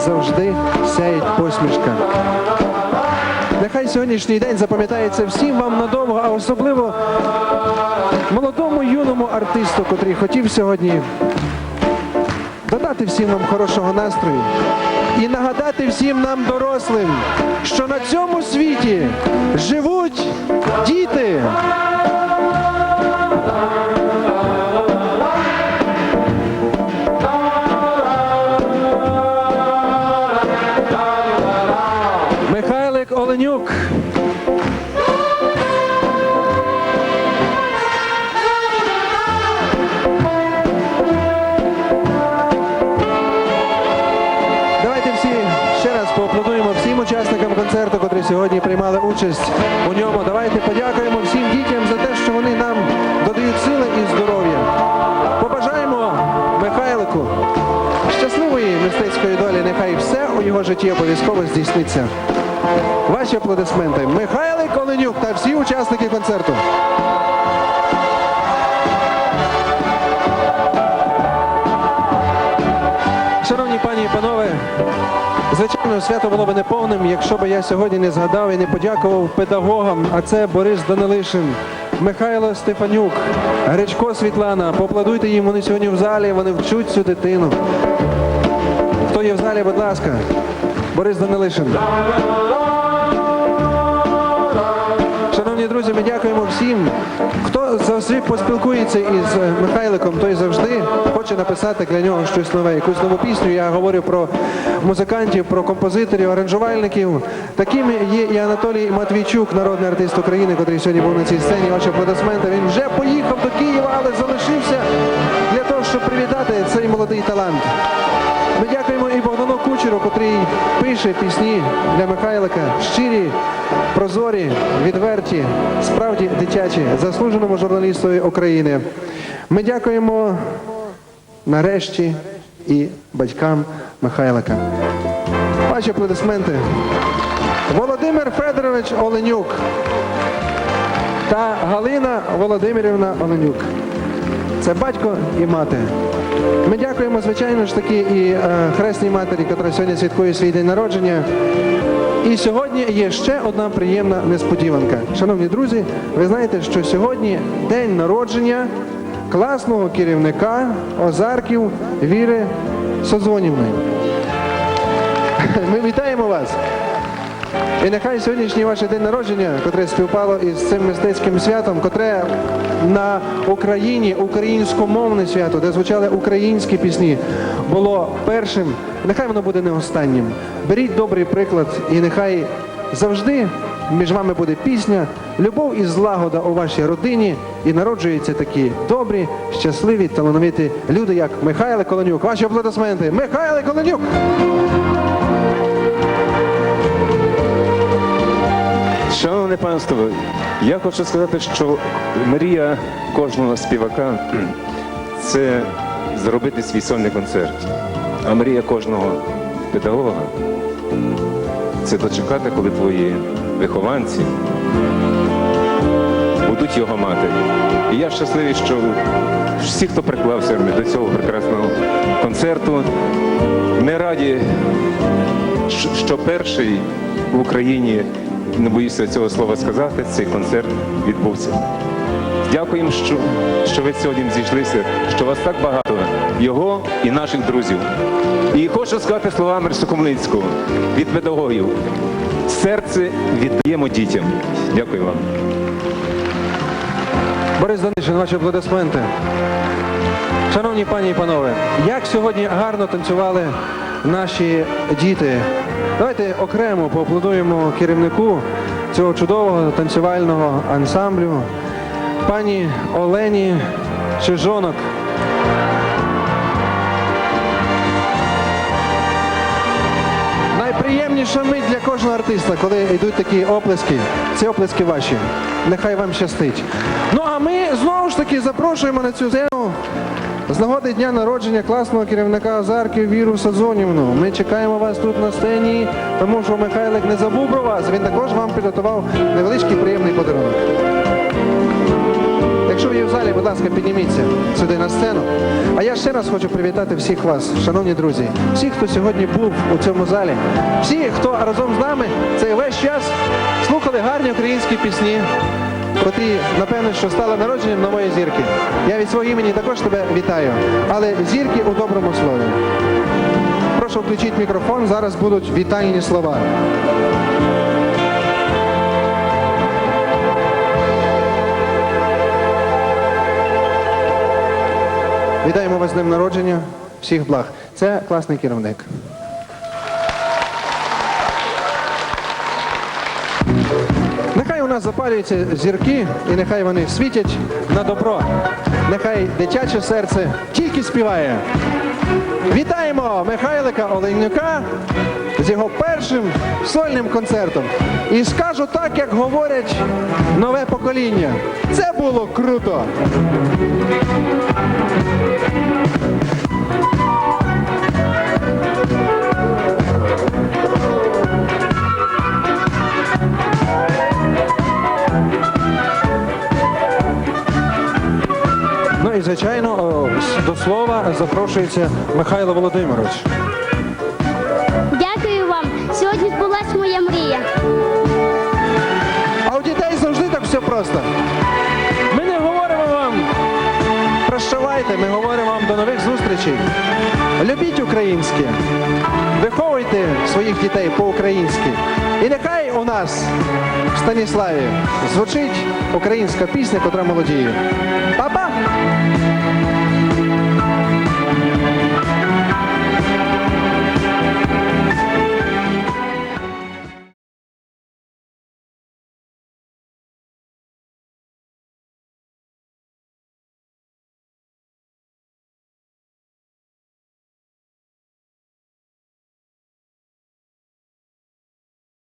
завжди сяють посмішка. Нехай сьогоднішній день запам'ятається всім вам надовго, а особливо молодому юному артисту, котрий хотів сьогодні додати всім вам хорошого настрою і нагадати всім нам дорослим, що на цьому світі живуть діти. Оленюк. Давайте всі ще раз поаплодуємо всім учасникам концерту, котрі сьогодні приймали участь у ньому. Давайте подякуємо всім дітям за те, що вони нам додають сили і здоров'я. Побажаємо Михайлику щасливої мистецької долі. Нехай все у його житті обов'язково здійсниться. Ваші аплодисменти. Михайлик Оленюк та всі учасники концерту. Шановні пані і панове, звичайно, свято було б неповним, якщо б я сьогодні не згадав і не подякував педагогам, а це Борис Данилишин, Михайло Степанюк, Гречко Світлана. Поаплодуйте їм, вони сьогодні в залі, вони вчуть цю дитину. Хто є в залі, будь ласка, Борис Данилишин. Ми дякуємо всім. Хто завжди поспілкується із е, Михайликом, той завжди хоче написати для нього щось нове, якусь нову пісню. Я говорю про музикантів, про композиторів, аранжувальників. Таким є і Анатолій Матвійчук, народний артист України, який сьогодні був на цій сцені. Ваші аплодисменти. Він вже поїхав до Києва, але залишився для того, щоб привітати цей молодий талант. Ми дякуємо Кучеру, котрий пише пісні для Михайлика, щирі, прозорі, відверті, справді дитячі, заслуженому журналістові України. Ми дякуємо нарешті і батькам Михайлика. Ваші аплодисменти. Володимир Федорович Оленюк та Галина Володимирівна Оленюк. Це батько і мати. Ми дякуємо, звичайно ж таки, і е, хресній матері, яка сьогодні святкує свій день народження. І сьогодні є ще одна приємна несподіванка. Шановні друзі, ви знаєте, що сьогодні день народження класного керівника Озарків Віри Созвонівної. Ми вітаємо вас! І нехай сьогоднішній ваше день народження, котре співпало із цим мистецьким святом, котре на Україні, українськомовне свято, де звучали українські пісні, було першим. Нехай воно буде не останнім. Беріть добрий приклад, і нехай завжди між вами буде пісня, любов і злагода у вашій родині, і народжуються такі добрі, щасливі, талановиті люди, як Михайло Колонюк. Ваші аплодисменти. Михайло Колонюк! Шановне панство, я хочу сказати, що мрія кожного співака це зробити свій сольний концерт. А мрія кожного педагога це дочекати, коли твої вихованці будуть його мати. І я щасливий, що всі, хто приклався до цього прекрасного концерту, ми раді, що перший в Україні, не боюся цього слова сказати, цей концерт відбувся. Дякуємо, що, що ви сьогодні зійшлися, що вас так багато, його і наших друзів. І хочу сказати слова Мерсу Комлинського від педагогів. Серце віддаємо дітям. Дякую вам. Борис Данишин, ваші аплодисменти. Шановні пані і панове, як сьогодні гарно танцювали наші діти. Давайте окремо поаплодуємо керівнику цього чудового танцювального ансамблю, пані Олені Чижонок. Найприємніша мить для кожного артиста, коли йдуть такі оплески. Ці оплески ваші. Нехай вам щастить. Ну а ми знову ж таки запрошуємо на цю сцену з нагоди дня народження класного керівника Озарків Віру Сазонівну. Ми чекаємо вас тут на сцені, тому що Михайлик не забув про вас. Він також вам підготував невеличкий приємний подарунок. Якщо ви є в залі, будь ласка, підніміться сюди на сцену. А я ще раз хочу привітати всіх вас, шановні друзі, всіх, хто сьогодні був у цьому залі, всі, хто разом з нами цей весь час слухали гарні українські пісні, котрі, напевно, що стали народженням нової зірки. Я від свого імені також тебе вітаю, але зірки у доброму слові. Прошу включіть мікрофон, зараз будуть вітальні слова. Вітаємо вас з днем народження, всіх благ. Це класний керівник. Нас запалюються зірки, і нехай вони світять на добро. Нехай дитяче серце тільки співає. Вітаємо Михайлика Оленюка з його першим сольним концертом. І скажу так, як говорять нове покоління. Це було круто! Звичайно, до слова запрошується Михайло Володимирович. Дякую вам. Сьогодні збулась моя мрія. А у дітей завжди так все просто. Ми не говоримо вам. Прощавайте, ми говоримо вам до нових зустрічей. Любіть українське, виховуйте своїх дітей по-українськи. І нехай у нас в Станіславі звучить українська пісня, котра молодіє. Па-па!